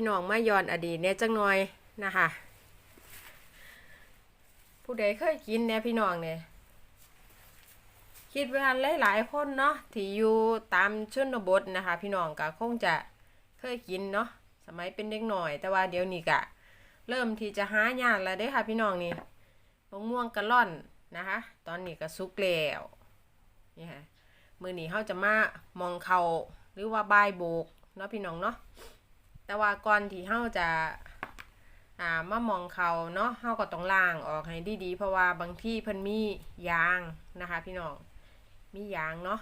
ปนี้ค่ะพาพี่น้องมาย้อนอดีตเนี่ยจังหน่อยนะคะ ผู้ใดเคยกินเนี่ยพี่น้องเนี่ยคิดว่าหลายๆคนเนาะที่อยู่ตามชนบทนะคะ พี่น้องก็คงจะเคยกินเนาะสมัยเป็นเด็กหน่อย แต่ว่าเดี๋ยวนี้กะเริ่มที่จะหายากแล้วเด้ค่ะ พี่น้องนี่มะม่วงกะล่อนนะคะ ตอนนี้ก็สุกแล้วนี่ค่ะมือนี้เขาจะมามองเขาหรือว่าบายโบกเนาะพี่น้องเนาะ แต่ว่าก่อนที่เขาจะอ่ามามองเขาเนาะเฮาก็ต้องล้างออกให้ดีๆ เพราะว่าบางที่เพิ่นมียางนะคะ พี่น้องมียางเนาะ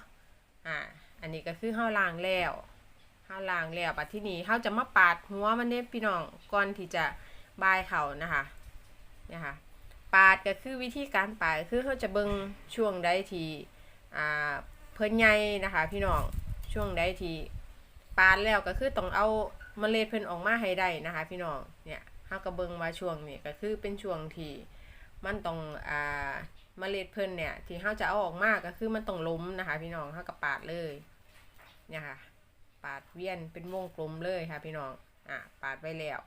อ่าอันนี้ก็คือเฮาล้างแล้วเฮาล้างแล้วปัดที่นี้เฮาจะมาปาดหัวมันเด้พี่น้องก่อนที่จะบายเขานะคะเนี่ยค่ะปาดก็คือวิธีการปาดคือเขาจะเบิ่งช่วงใดที่อ่าเพิ่นใหญ่นะคะ พี่น้องช่วงใดที่ปาดแล้วก็คือต้องเอา เมล็ดเพิ่นออกมาให้ได้นะคะ พี่น้องเนี่ยเฮาก็เบิงว่าช่วงนี้ก็คือเป็นช่วงที่มันต้องอ่าเมล็ดเพิ่นเนี่ยที่เฮาจะเอาออกมาก็คือมันต้องล้มนะคะ พี่น้องเฮาก็ปาดเลยเนี่ยค่ะ ปาดเวียนเป็นวงกลมเลยค่ะ พี่น้องอะปาดไว้แล้ว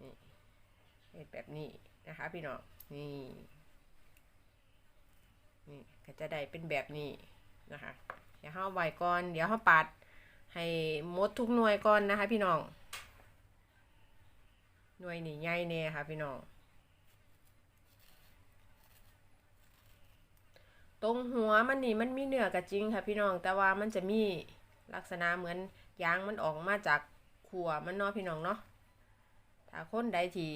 นี่เฮ็ดแบบนี้นะคะ พี่น้องนี่นี่ก็จะได้เป็นแบบนี้นะคะ เดี๋ยวเฮาไว้ก่อน เดี๋ยวเฮาปาด ให้หมดทุกหน่วยก่อนนะคะพี่น้อง หน่วยนี่ใหญ่แน่ค่ะพี่น้อง ตรงหัวมันนี่มันมีเนื้อกระจริงค่ะพี่น้อง แต่ว่ามันจะมีลักษณะเหมือนยางมันออกมาจากขัวมันเนาะพี่น้องเนาะ ถ้าคนใดที่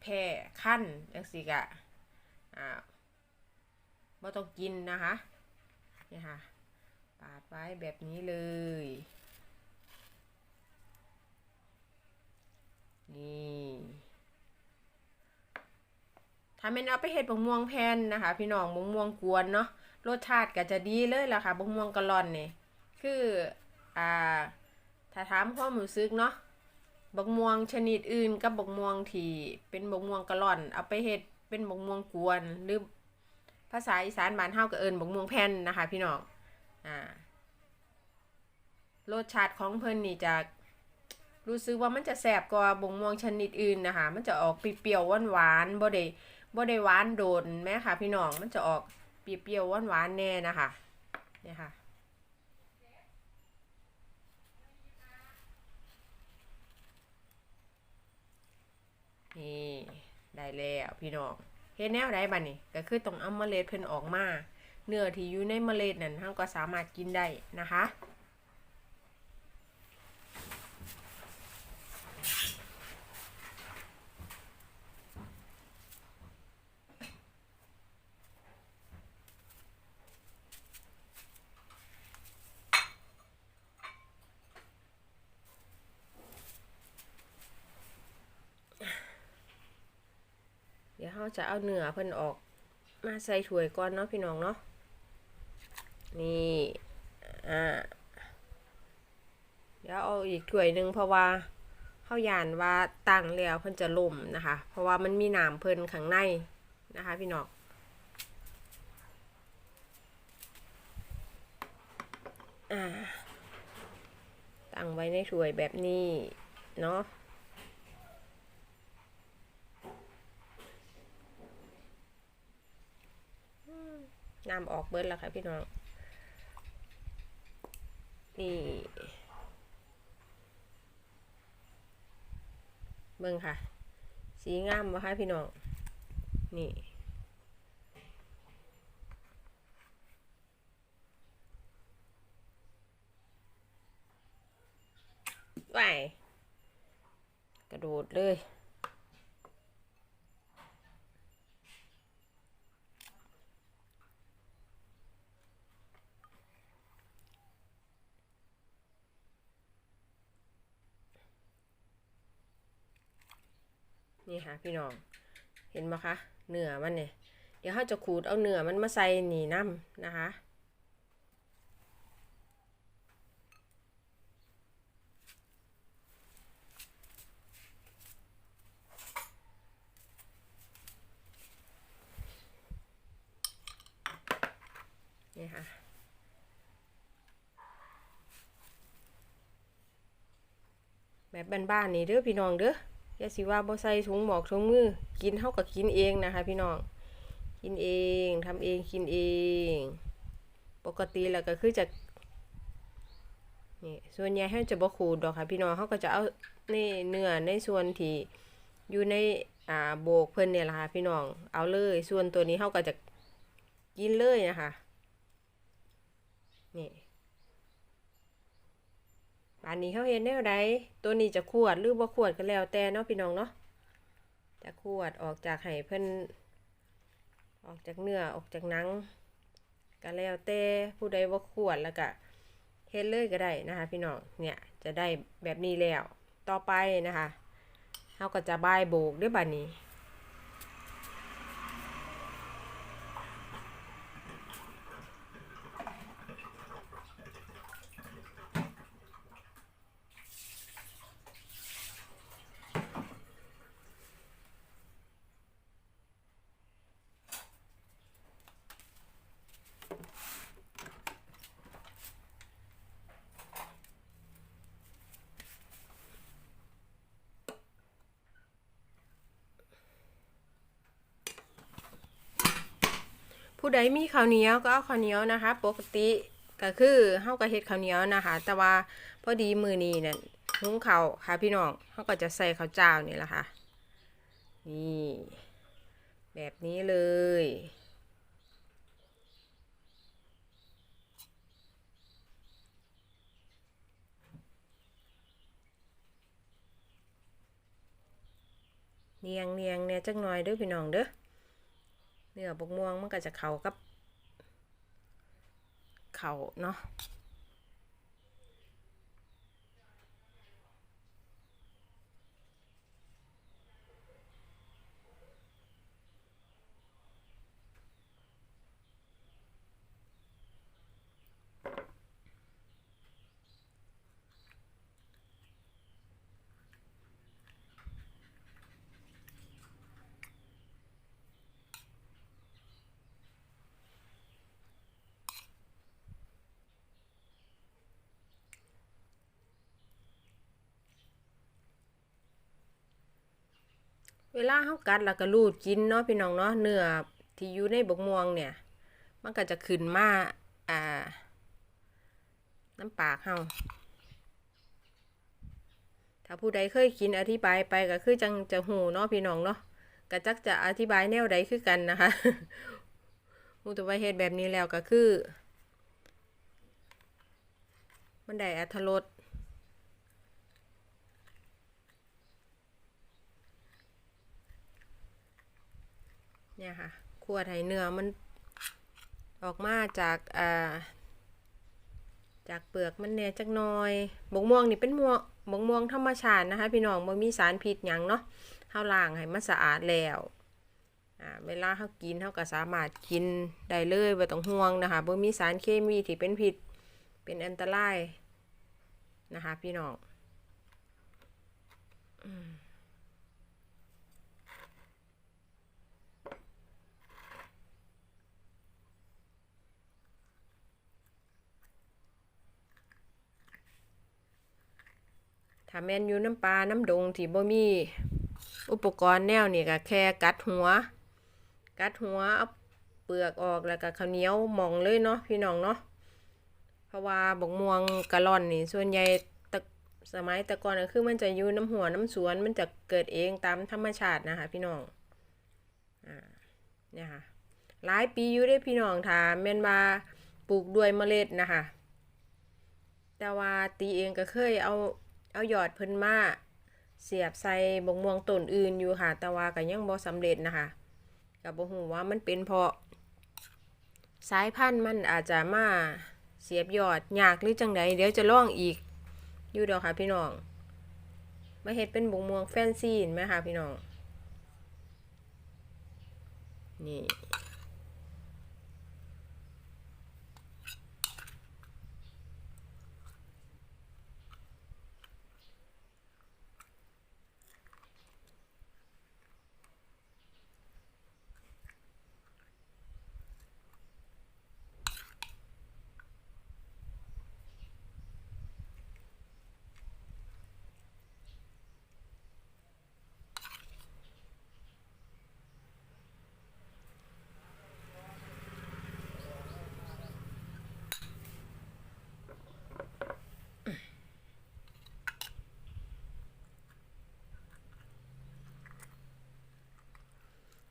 แพ้ขั้นจังสิกะ อ่าไม่ต้องกินนะคะ นี่ค่ะ ปาดไว้แบบนี้เลย นี่ถ้าเป็นเอาไปเห็ดบะม่วงแผ่นนะคะ พี่น้องบะม่วงกวนเนาะรสชาติก็จะดีเลยล่ะค่ะบะม่วงกะลอนนี่คืออ่าถ้าถามความรู้สึกเนาะบะม่วงชนิดอื่นกับบะม่วงที่เป็นบะม่วงกะลอน เอาไปเห็ดเป็นบะม่วงกวน หรือภาษาอีสานบ้านเฮาก็เอิ้นบะม่วงแผ่นนะคะ พี่น้องอ่ารสชาติของเพิ่นนี่จะ รู้สึกว่ามันจะแสบกว่าบงม่วงชนิดอื่นนะคะ มันจะออกเปรี้ยวๆหวานๆบ่ได้บ่ได้หวานโดนแม่ค่ะ พี่น้อง มันจะออกเปรี้ยวๆหวานๆแน่นะคะเนี่ยค่ะนี่ได้แล้วพี่น้องเฮ็ดแนวใดบัดนี้ก็คือต้องเอาเมล็ดเพิ่นออกมา เนื้อที่อยู่ในเมล็ดนั่นเฮาก็สามารถกินได้นะคะ เราจะเอาเนื้อเพิ่นออกมาใส่ถ้วยก่อนเนาะพี่น้องเนาะนี่อ่าเดี๋ยวเอาอีกถ้วยหนึ่งเพราะว่าเขายานว่าตั้งแล้วเพิ่นจะล่มนะคะ เพราะว่ามันมีน้ำเพิ่นข้างในนะคะ พี่น้องอ่าตั้งไว้ในถ้วยแบบนี้เนาะ น้ำออกเบิดแล้วค่ะพี่น้อง นี่เบิ่งค่ะ สีงามบ่คะพี่น้อง นี่ไปกระโดดเลย นี่ค่ะพี่น้อง เห็นไหมคะเนื้อมันเนี่ย เดี๋ยวเขาจะขูดเอาเนื้อมันมาใส่หนีน้ำนะคะ นี่ค่ะแบบบ้านๆนี่เด้อพี่น้องเด้อ อย่าสิว่าบ่ใส่ถุงหมอกถุงมือ กินเฮาก็กินเองนะคะ พี่น้อง กินเองทำเองกินเอง ปกติแล้วก็คือจะนี่ส่วนใหญ่เฮาจะบ่ขูดดอกค่ะ พี่น้องเฮาก็จะเอาในเนื้อในส่วนที่อยู่ในอ่าโบกเพิ่นเนี่ยแหละค่ะพี่น้อง เอาเลย ส่วนตัวนี้เฮาก็จะกินเลยนะคะนี่ บานนี้เฮาเห็นแนวใดตัวนี้จะขวดหรือบ่ขวดก็แล้วแต่เนาะพี่น้องเนาะจะขวดออกจากให้เพิ่นออกจากเนื้อออกจากหนังก็แล้วแต่ผู้ใดบ่ขวดแล้วก็เฮ็ดเลยก็ได้นะคะพี่น้องเนี่ยจะได้แบบนี้แล้วต่อไปนะคะเฮาก็จะบายโบกด้วยบัดนี้ ผู้ใดมีข้าวเหนียวก็เอาข้าวเหนียวนะคะ ปกติก็คือเฮาก็เฮ็ดข้าวเหนียวนะคะ แต่ว่าพอดีมือนี้เนี่ยหุงข้าวค่ะพี่น้องเฮาก็จะใส่ข้าวเจ้านี่แหละค่ะ นี่ แบบนี้เลยเนียงเนียงเนี่ยจักหน่อยเด้อพี่น้องเด้อ เนื้อบกม่วงมันก็จะเข้ากับ เข่าเนาะ เวลาเฮากัดแล้วก็รูดกินเนาะพี่น้องเนาะเนื้อที่อยู่ในบกม่วงเนี่ย มันก็จะขึ้นมาอ่า น้ำปากเฮาถ้าผู้ใดเคยกินอธิบายไปก็คือจังจะหูเนาะพี่น้องเนาะก็จักจะอธิบายแนวใดคือกันนะคะมูตัวาเฮ็ดแบบนี้แล้วก็คือ มันได้อรรถรส เนี่ยค่ะคั่วไถเนื้อมันออกมาจากอ่าจากเปลือกมันแน่จักหน่อยบกม่วงนี่เป็นม่วงบกม่วงธรรมชาตินะคะ พี่น้องบ่มีสารพิษหยังเนาะเฮาล้างให้มันสะอาดแล้วอ่าเวลาเฮากินเฮาก็สามารถกินได้เลยบ่ต้องห่วงนะคะบ่มีสารเคมีที่เป็นพิษเป็นอันตรายนะคะพี่น้อง ถ้าแมนอยู่น้ำปลาน้ำดงที่บ่มีอุปกรณ์แนวนี่ก็แค่กัดหัว กัดหัวเอาเปลือกออกแล้วก็ข้าวเหนียวหมองเลยเนาะพี่น้องเนาะเพราะว่าบกม่วงกะล่อนนี่ส่วนใหญ่ตะสมัยต่ก่อนก็คือมันจะอยู่น้ำหัวน้ำสวนมันจะเกิดเองตามธรรมชาตินะคะพี่น้องอ่าเนี่ยค่ะหลายปีอยู่ได้พี่น้องถ้าแม่นว่าปลูกด้วยเมล็ดนะคะแต่ว่าตีเองก็เคยเอา เอาหยอดเพิ่นมาเสียบใส่บงม่วงต้นอื่นอยู่ค่ะแต่ว่าก็ยังบ่สำเร็จนะคะก็บ่ฮู้ว่ามันเป็นเพราะ สายพันธุ์มันอาจจะมาเสียบยอดยากหรือจังใดเดี๋ยวจะล่องอีกอยู่ดอกค่ะพี่น้องมาเฮ็ดเป็นบงม่วงแฟนซีนไหมคะพี่น้องนี่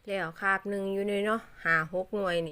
แล้วคาบหนึ่งอยู่ในเนาะหาหกหน่วยนี่